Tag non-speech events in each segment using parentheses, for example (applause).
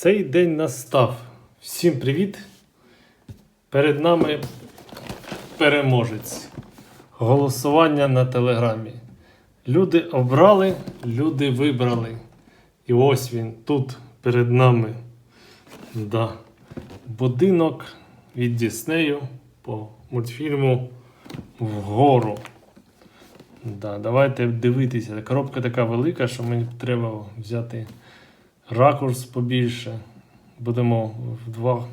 Цей день настав. Всім привіт! Перед нами переможець. Голосування на телеграмі. Люди обрали, люди вибрали. І ось він тут перед нами. Да. Будинок від Діснею по мультфільму Вгору. Да, давайте дивитися. Коробка така велика, що мені треба взяти ракурс побільше. Будемо в два,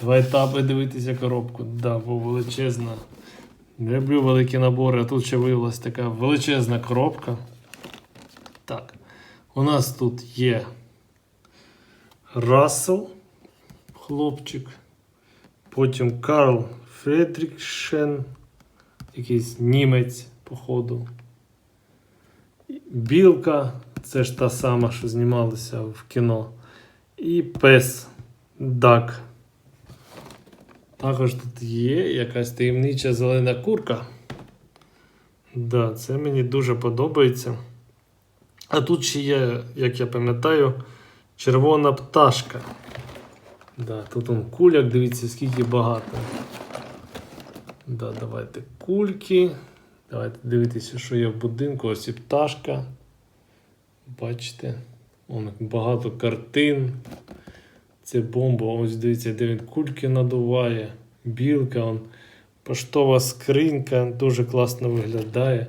два етапи дивитися коробку. Да, бо величезна. Люблю великі набори, а тут ще виявилася така величезна коробка. Так. У нас тут є Рассел, хлопчик. Потім Карл Фредрікшен, якийсь німець, походу. Білка, це ж та сама, що знімалася в кіно. І пес Дак. Також тут є якась таємнича зелена курка. Да, це мені дуже подобається. А тут ще є, як я пам'ятаю, червона пташка. Да, тут он куляк, дивіться, скільки багато. Да, давайте кульки. Давайте дивитися, що є в будинку. Ось і пташка. Бачите, он багато картин. Це бомба. Ось дивіться, де він кульки надуває. Білка, он, поштова скринька, дуже класно виглядає.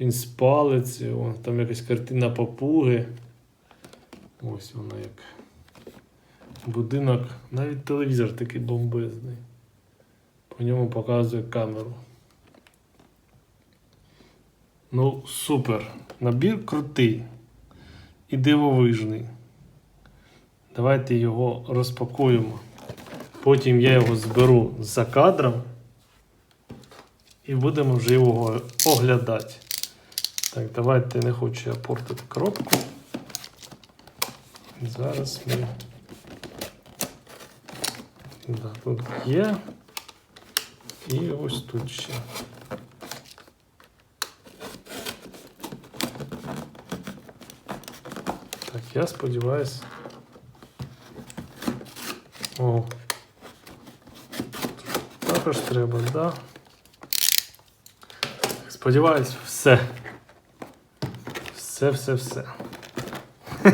Він з палиці, он, там якась картина папуги. Ось вона як. Будинок, навіть телевізор такий бомбезний. По ньому показує камеру. Ну, супер. Набір крутий і дивовижний. Давайте його розпакуємо. Потім я його зберу за кадром і будемо вже його оглядати. Так, давайте не хочу я портити коробку. Зараз ми. Да, тут є. І ось тут ще. Я сподіваюсь. О. Також треба, да? Сподіваюсь, все. Все, все, все. (laughs)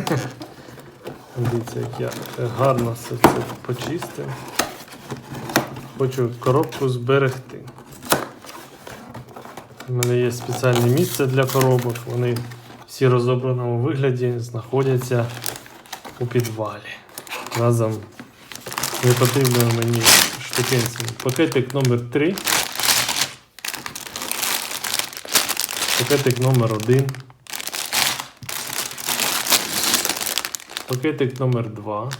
Дивіться, як я гарно все це почистив. Хочу коробку зберегти. У мене є спеціальне місце для коробок. Вони всі розобраному вигляді знаходяться у підвалі. Разом з непотрібними мені штукенцями. Пакетик номер 3 Пакетик номер 1 Пакетик номер 2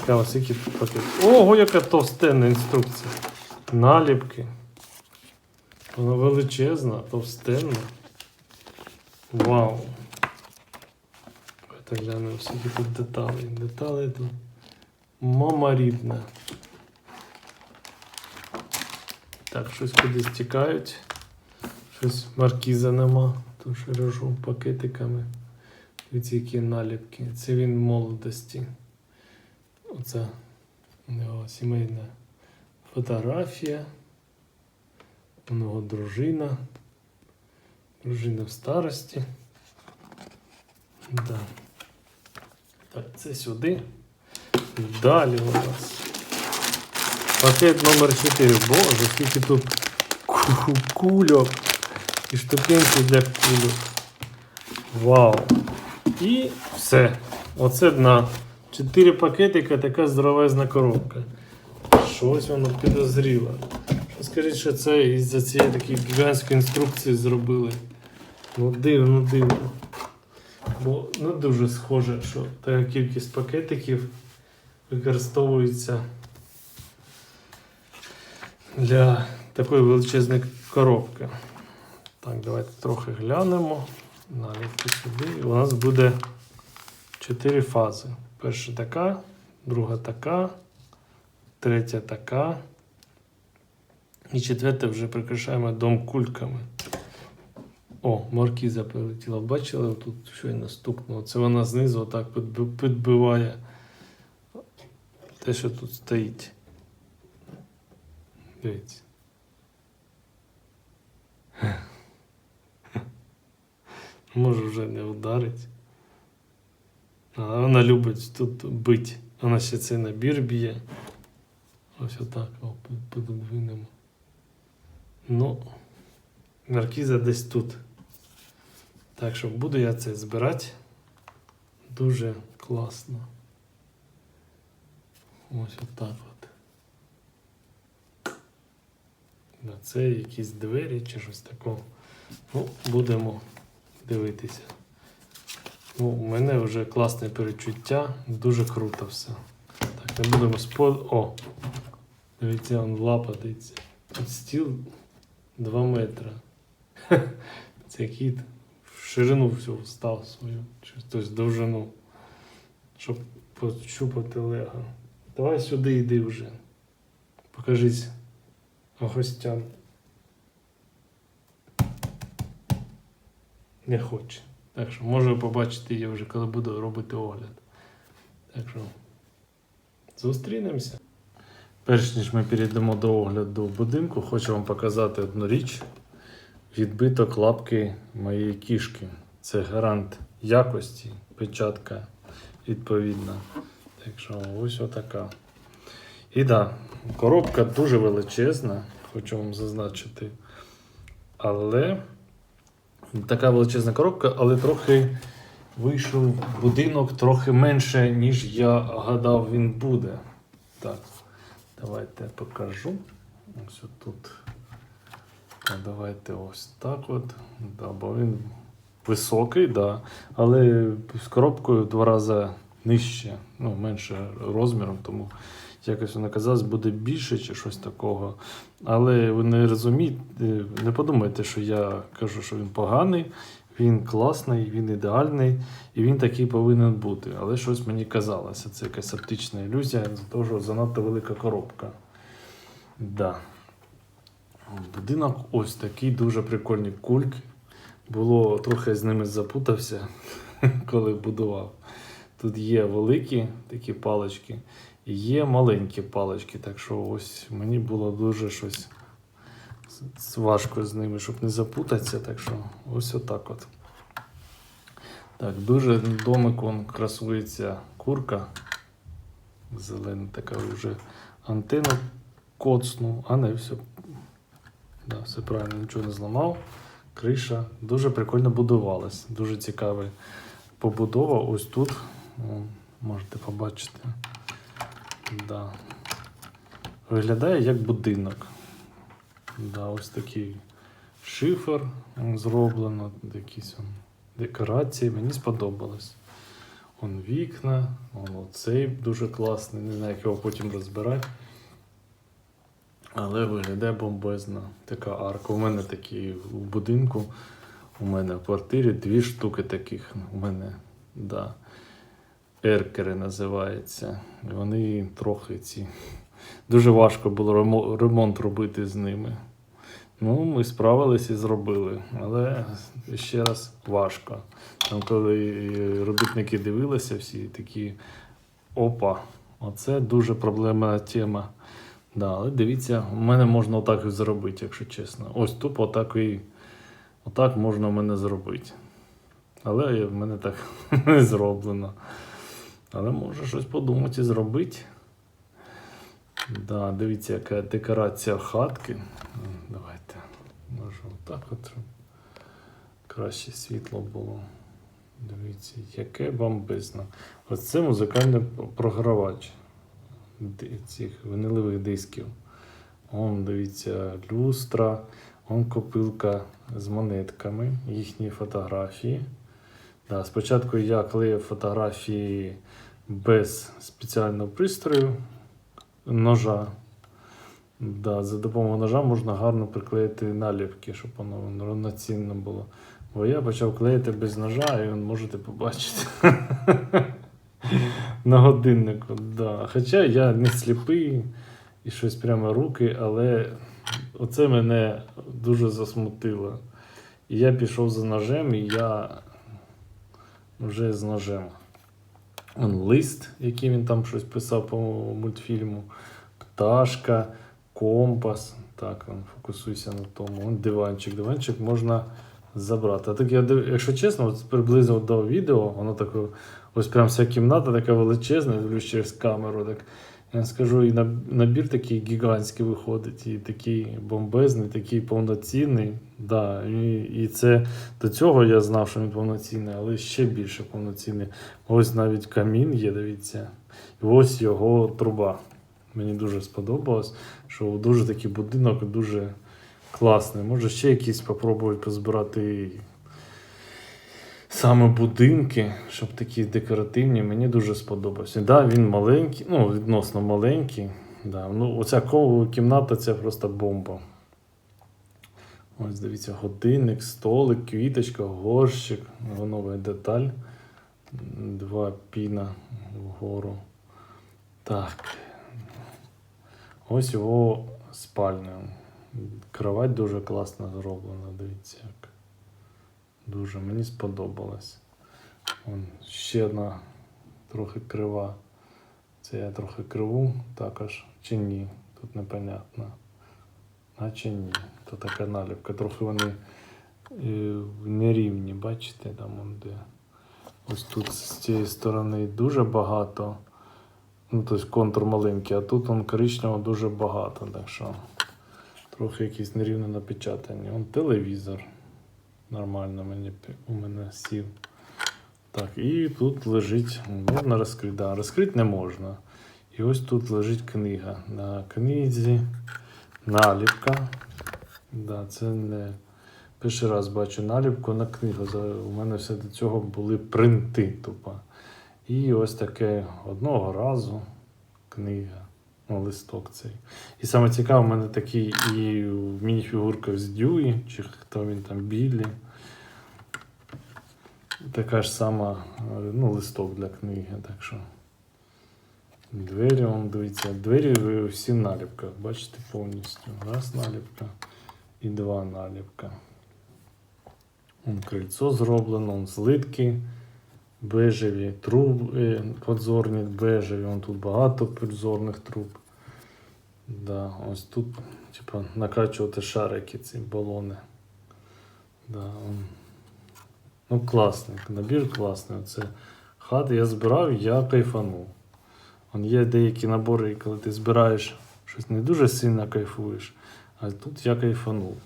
Цікаво, скільки тут пакетів. Ого, яка товстенна інструкція. Наліпки. Вона величезна, товстенна. Вау. Давайте глянемо, скільки тут деталей. Деталей тут. Мама рідна. Так, щось кудись тікають. Щось маркіза нема. Тож режу пакетиками. Дивіться, які наліпки. Це він молодості. Оце його сімейна фотографія. У нього дружина. Дружина в старості. Да. Так, це сюди. Далі у нас. Пакет номер 4. Боже, скільки тут кульок і штукенці для кульок. Вау. І все. Оце дна. 4 пакетика, така здоровезна коробка. Щось воно підозріло. Скажіть, що це із-за цієї такої гігантської інструкції зробили. Ну дивно, дивно. Бо не дуже схоже, що така кількість пакетиків використовується для такої величезної коробки. Так, давайте трохи глянемо. Навіть сюди. У нас буде 4 фази. Перша така, друга така, третя така. І четверте вже прикрашаємо дом кульками. О, маркіза прилетіла. Бачили, тут щойно стукнуло. Це вона знизу отак підбиває те, що тут стоїть. Дивіться. (laughs) Може вже не вдарить. Але вона любить тут бить. Вона ще цей набір б'є. Ось отак о, пододвинемо. Ну, маркіза десь тут. Так що буду я це збирати. Дуже класно. Ось отак от. Да, Це якісь двері чи щось такого. Ну, будемо дивитися. Ну, у мене вже класне перечуття, дуже круто все. Так, не будемо спод. О! Дивіться, он лапа дивіться. Стіл 2 метри. (laughs) Це кіт ширину всю став свою, чи хтось довжину, щоб пощупати лего. Давай сюди йди вже. Покажись гостям. Не хоче. Так що можу побачити її вже, коли буду робити огляд. Так що зустрінемося. Перш ніж ми перейдемо до огляду будинку, хочу вам показати одну річ. Відбиток лапки моєї кішки. Це гарант якості, печатка відповідна. Так що ось отака. І да, коробка дуже величезна, хочу вам зазначити. Але така величезна коробка, але трохи вийшов будинок трохи менше, ніж я гадав він буде. Так, давайте покажу. Ось тут. Давайте ось так от. Да, бо він високий, да, але з коробкою два рази нижче, ну, менше розміром, тому якось воно казалось, буде більше чи щось такого. Але ви не розумієте, не подумайте, що я кажу, що він поганий, він класний, він ідеальний і він такий повинен бути. Але щось мені казалося, це якась оптична ілюзія, того, що занадто велика коробка. Да. Будинок ось такий дуже прикольні кульки. Було трохи з ними запутався, (laughs) коли будував. Тут є великі такі палички, і є маленькі палички. Так що ось мені було дуже щось важко з ними, щоб не запутатися. Так що ось отак от. Так, дуже домик он красується курка. Зелена така вже антенну коцнув, а не все. Да, все правильно, нічого не зламав. Криша дуже прикольно будувалась. Дуже цікава побудова. Ось тут. О, можете побачити. Да. Виглядає як будинок. Да, ось такий шифер зроблено, якісь он декорації. Мені сподобалось. Он вікна, он оцей дуже класний, не знаю, як його потім розбирати. Але виглядає бомбезно. Така арка. У мене такі в будинку. У мене в квартирі дві штуки таких. У мене, да. Еркери називаються. Вони трохи ці. Дуже важко було ремонт робити з ними. Ну, ми справилися і зробили. Але ще раз важко. Там, коли робітники дивилися, всі такі опа, оце дуже проблемна тема. Да, але дивіться, у мене можна отак і зробити, якщо чесно. Ось тупо отак і отак можна в мене зробити. Але в мене так (laughs) не зроблено. Але може щось подумати і зробити. Да, дивіться, яка декорація хатки. Давайте. Може отак от, краще світло було. Дивіться, яке бомбезно. Ось це музикальний програвач цих винилових дисків. Он, дивіться, люстра, он копилка з монетками, їхні фотографії. Да, спочатку я клеїв фотографії без спеціального пристрою ножа. Да, за допомогою ножа можна гарно приклеїти наліпки, щоб воно рівноцінно було. Бо я почав клеїти без ножа, і можете побачити. (laughs) На годиннику, да. Хоча я не сліпий і щось прямо руки, але оце мене дуже засмутило. І я пішов за ножем, і я вже з ножем. Лист, який він там щось писав по мультфільму, пташка, компас. Так, он, фокусуйся на тому. Он диванчик. Диванчик можна забрати. А так я якщо чесно, от приблизно до відео, воно таке, ось прям вся кімната така величезна, я дивлюсь через камеру. Так. Я скажу, і набір такий гігантський виходить, і такий бомбезний, такий повноцінний. Да, і, і це до цього я знав, що він повноцінний, але ще більше повноцінний. Ось навіть камін є, дивіться. І ось його труба. Мені дуже сподобалось, що дуже такий будинок дуже класний. Може ще якісь спробувати позбирати саме будинки, щоб такі декоративні. Мені дуже сподобався. Да, він маленький, ну, відносно маленький. Да. Ну, оця кімната це просто бомба. Ось дивіться, годинник, столик, квіточка, горщик, нова деталь. Два піна вгору. Так. Ось його спальня. Кровать дуже класно зроблена, дивіться як. Дуже мені сподобалось. Вон, ще одна трохи крива. Це я трохи криву також. Чи ні? Тут непонятно. Наче ні. То така наліпка. Трохи вони е, нерівні, бачите, там де. Ось тут з цієї сторони дуже багато. Ну, тобто контур маленький, а тут он коричневого дуже багато. Так що трохи якісь нерівно напечатані. Он телевізор. Нормально мені у мене сів. Так, і тут лежить, можна розкрити. Да, розкрити не можна. І ось тут лежить книга. На книзі наліпка. Да, це не перший раз бачу наліпку на книгу. У мене все до цього були принти тупо. І ось таке одного разу книга. Листок цей. І саме цікаве, у мене такий і мініфігурка з Дьюї, чи хто він там білі. Така ж сама е, ну, листок для книги. Так що. Двері, он, дивіться, двері всі в наліпках, бачите повністю. Раз наліпка і два наліпка. Он крильцо зроблено, он злитки бежеві, труби подзорні бежеві, он тут багато подзорних труб. Да, ось тут, типа, накачувати шарики, ці балони. Да. Ну, класний, набір класний. Це хати я збирав, я кайфанув. Он є деякі набори, коли ти збираєш щось не дуже сильно кайфуєш, а тут я кайфанув.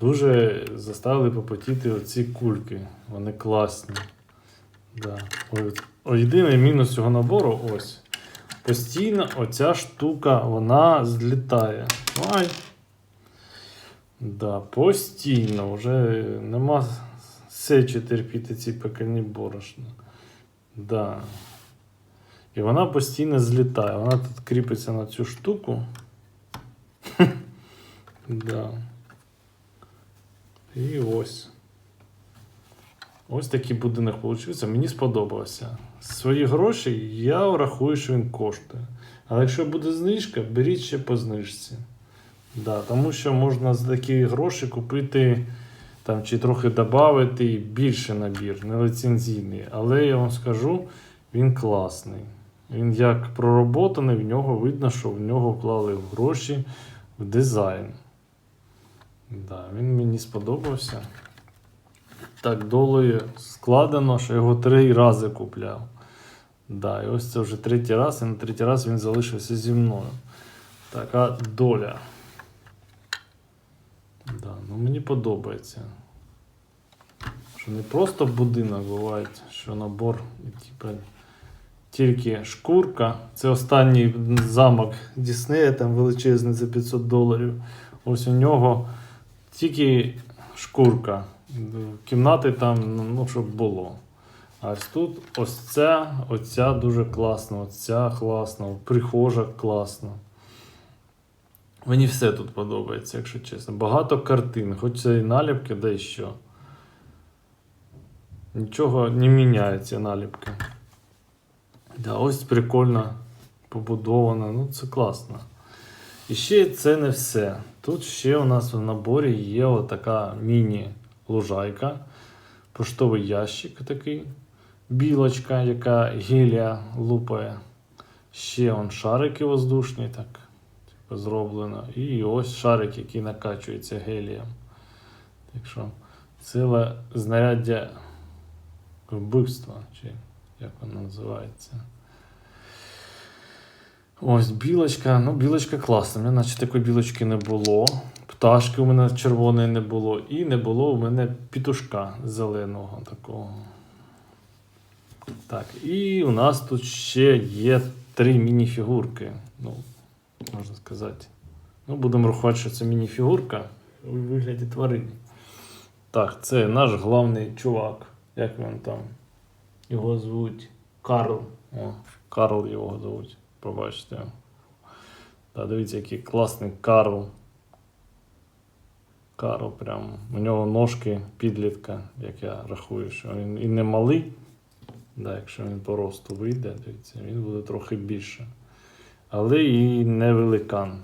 Дуже заставили попотіти оці кульки. Вони класні. Да. О, єдиний мінус цього набору ось. Постійно оця штука вона злітає. Ай. Да, постійно вже нема сечі терпіти ці пекельні борошна. Да. І вона постійно злітає. Вона тут кріпиться на цю штуку. (laughs) да. І ось. Ось такий будинок вийшов. Мені сподобався. Свої гроші я рахую, що він коштує. Але якщо буде знижка, беріть ще по знижці. Да, тому що можна за такі гроші купити там, чи трохи додати більше набір, не ліцензійний. Але я вам скажу, він класний. Він як пророботаний, в нього видно, що в нього вклали гроші в дизайн. Да, він мені сподобався. Так долою складено, що його три рази купляв. Да, і ось це вже третій раз, і на третій раз він залишився зі мною. Така доля. Да, ну мені подобається. Що не просто будинок буває, що набор, типу, тільки шкурка. Це останній замок Діснея, там величезний за 500 доларів. Ось у нього тільки шкурка. Кімнати там, ну, щоб було. А ось тут ось ця, оця дуже класна, оця класна, прихожа класна. Мені все тут подобається, якщо чесно. Багато картин, хоч це і наліпки, да що. Нічого не міняється наліпки. Да, ось прикольно побудовано, ну це класно. І ще це не все. Тут ще у нас в наборі є отака міні лужайка, поштовий ящик такий, білочка, яка гелія лупає. Ще он шарики воздушні, так типу, зроблено. І ось шарик, який накачується гелієм. Так що ціле знаряддя вбивства, чи як воно називається. Ось білочка. Ну, білочка класна. У мене наче такої білочки не було. Пташки у мене червоної не було. І не було у мене пітушка зеленого такого. Так, і у нас тут ще є три мініфігурки. Ну, можна сказати. Ну, будемо рахувати, що це мініфігурка у вигляді тварини. Так, це наш головний чувак. Як він там? Його звуть Карл. О, Карл його звуть. Пробачте. Та дивіться, який класний Карл. Карл прям. У нього ножки підлітка, як я рахую, що він і не малий. Да, якщо він по росту вийде, дивіться, він буде трохи більше. Але і не великан.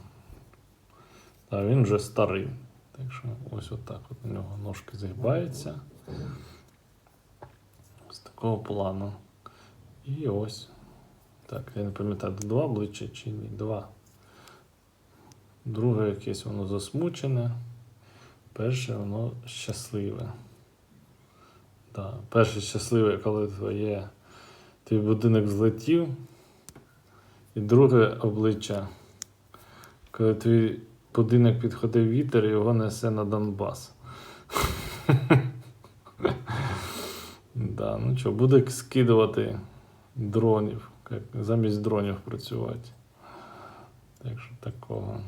Та він вже старий. Так що ось отак от у нього ножки згибаються. З такого плану. І ось. Так, я не пам'ятаю, два обличчя чи ні? Два. Друге якесь воно засмучене. Перше воно щасливе. Да. Перше щасливе, коли твоє твій будинок злетів. І друге обличчя, коли твій будинок підходив вітер і його несе на Донбас. (laughs) да, ну що, буде скидувати дронів, як замість дронів працювати. Так що такого.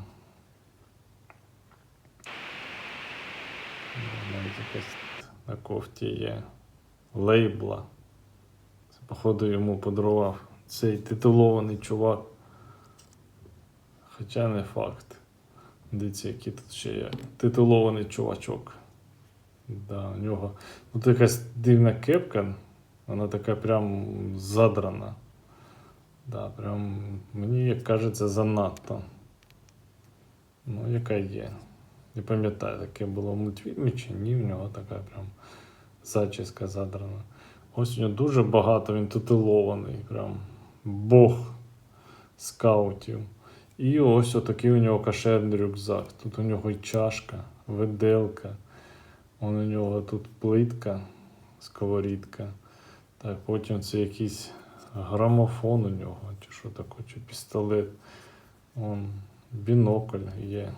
Навіть якась на кофті є лейбла. Це, походу, йому подарував цей титулований чувак. Хоча не факт. Дивіться, який тут ще є титулований чувачок. Да, у нього. Ну, тут якась дивна кепка, вона така прям задрана. Да, прям, мені як кажеться, занадто. Ну, яка є. Не пам'ятаю, таке було в мультфільмі чи ні, в нього така прям зачіска задрана. Ось у нього дуже багато, він титулований, прям бог скаутів. І ось отакий у нього кашерний рюкзак. Тут у нього і чашка, виделка. Он у нього тут плитка, сковорідка. Так, потім це якийсь грамофон у нього, чи що таке, чи пістолет. Он, бінокль є.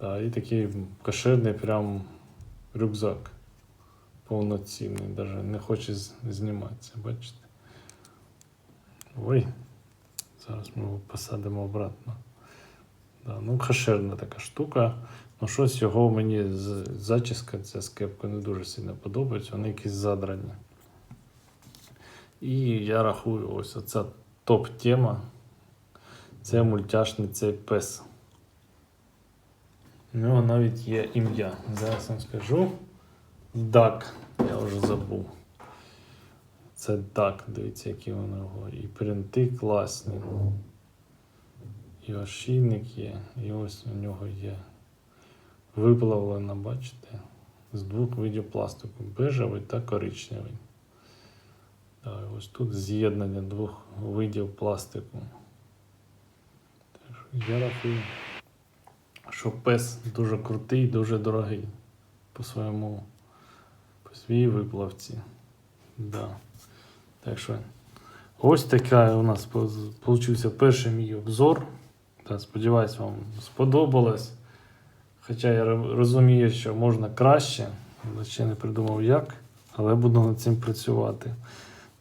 Так, і такий кашерний прям рюкзак. Повноцінний, навіть не хоче зніматися, бачите? Ой, зараз ми його посадимо обратно. Да, ну, хашерна така штука. Ну, щось його мені зачіска, ця з кепкою не дуже сильно подобається, вони якісь задрані. І я рахую, ось оця топ-тема. Це мультяшний цей пес. У нього навіть є ім'я. Зараз вам скажу. Дак. Я вже забув. Це Дак, дивіться, які нього. І принти класні. І ошійник є, і ось у нього є виплавлена, бачите, з двох видів пластику бежевий та коричневий. Так, ось тут з'єднання двох видів пластику. Так я рахую, що пес дуже крутий, дуже дорогий по своєму, по своїй виплавці. Да. Так що ось така у нас вийшов перший мій обзор. Та, сподіваюсь, вам сподобалось. Хоча я розумію, що можна краще, але ще не придумав як, але буду над цим працювати.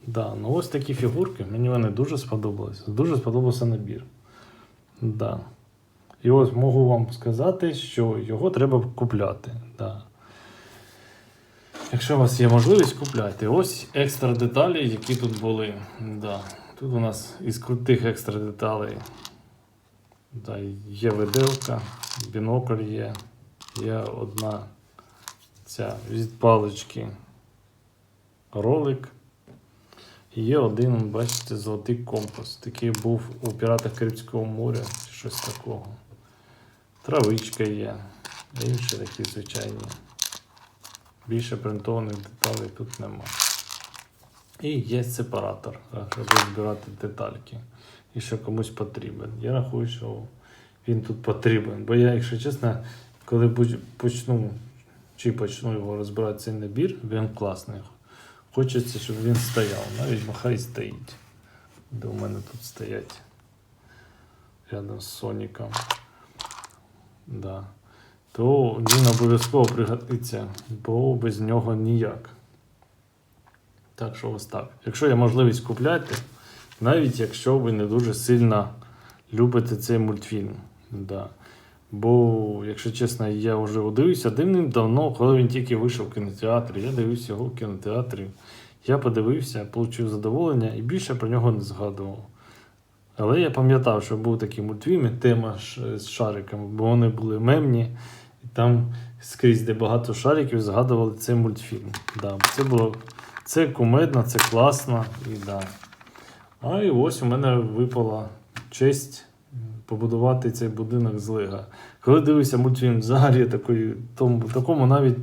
Да, ну ось такі фігурки, мені вони дуже сподобались. Дуже сподобався набір. Да. І ось можу вам сказати, що його треба купляти. Да. Якщо у вас є можливість, купляйте. Ось екстра деталі, які тут були. Да. Тут у нас із крутих екстра деталей Да, є виделка, бінокль є, є одна ця від палички ролик. Є один, бачите, золотий компас. Такий був у піратах Карибського моря щось такого. Травичка є, інші такі звичайні. Більше принтованих деталей тут нема. І є сепаратор, щоб розбирати детальки. І що комусь потрібен. Я рахую, що він тут потрібен. Бо я, якщо чесно, коли почну чи почну його розбирати цей набір, він класний. Хочеться, щоб він стояв. Навіть хай стоїть. Де у мене тут стоять. Рядом з Соніком. Да. То він обов'язково пригодиться, бо без нього ніяк. Так що ось так. Якщо є можливість купляти, навіть якщо ви не дуже сильно любите цей мультфільм. Да. Бо, якщо чесно, я вже дивився давним-давно, коли він тільки вийшов в кінотеатрі. Я дивився його в кінотеатрі. Я подивився, отримав задоволення і більше про нього не згадував. Але я пам'ятав, що був такий мультфільм, тема з шариками, бо вони були мемні, і там скрізь, де багато шариків, згадували цей мультфільм. Да, це було це кумедно, це класно. І, да. А і ось у мене випала честь побудувати цей будинок з Лего. Коли дивився мультфільм взагалі такої, тому, такому навіть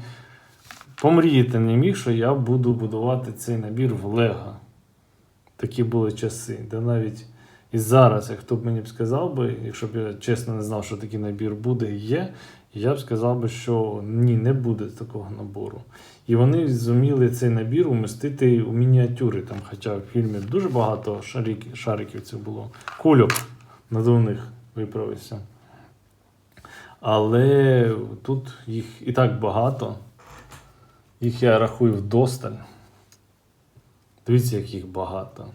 помріяти не міг, що я буду будувати цей набір в Лего. Такі були часи, де навіть і зараз, як хто б мені б сказав би, якщо б я чесно не знав, що такий набір буде і є, я б сказав би, що ні, не буде такого набору. І вони зуміли цей набір умістити у мініатюри. Там, хоча в фільмі дуже багато шарик, шариків це було. Кульок надувних виправився. Але тут їх і так багато. Їх я рахую вдосталь. Дивіться, як їх багато.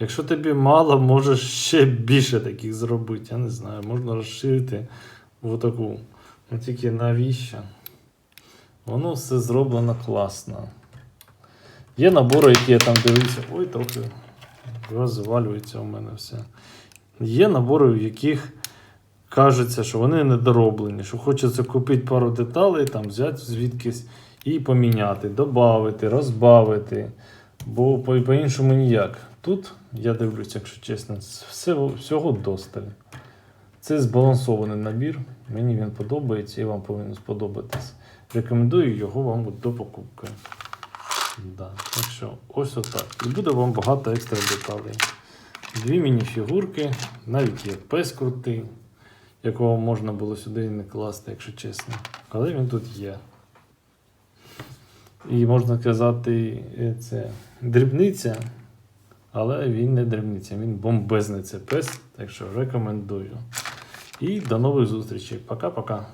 Якщо тобі мало, можеш ще більше таких зробити. Я не знаю, можна розширити в таку. Ну тільки навіщо? Воно все зроблено класно. Є набори, які я там дивився. Ой, трохи розвалюється у мене все. Є набори, в яких кажеться, що вони недороблені, що хочеться купити пару деталей, там взяти звідкись і поміняти, додати, розбавити. Бо по- по-іншому ніяк. Тут я дивлюся, якщо чесно, все, всього досталь. Це збалансований набір. Мені він подобається і вам повинен сподобатись. Рекомендую його вам до покупки. Да. Так що ось отак. І буде вам багато екстра деталей. Дві міні-фігурки, навіть є пес крутий, якого можна було сюди не класти, якщо чесно. Але він тут є. І можна казати, е, це дрібниця, але він не дрібниця, він бомбезний це пес, так що рекомендую. І до нових зустрічей. Пока-пока.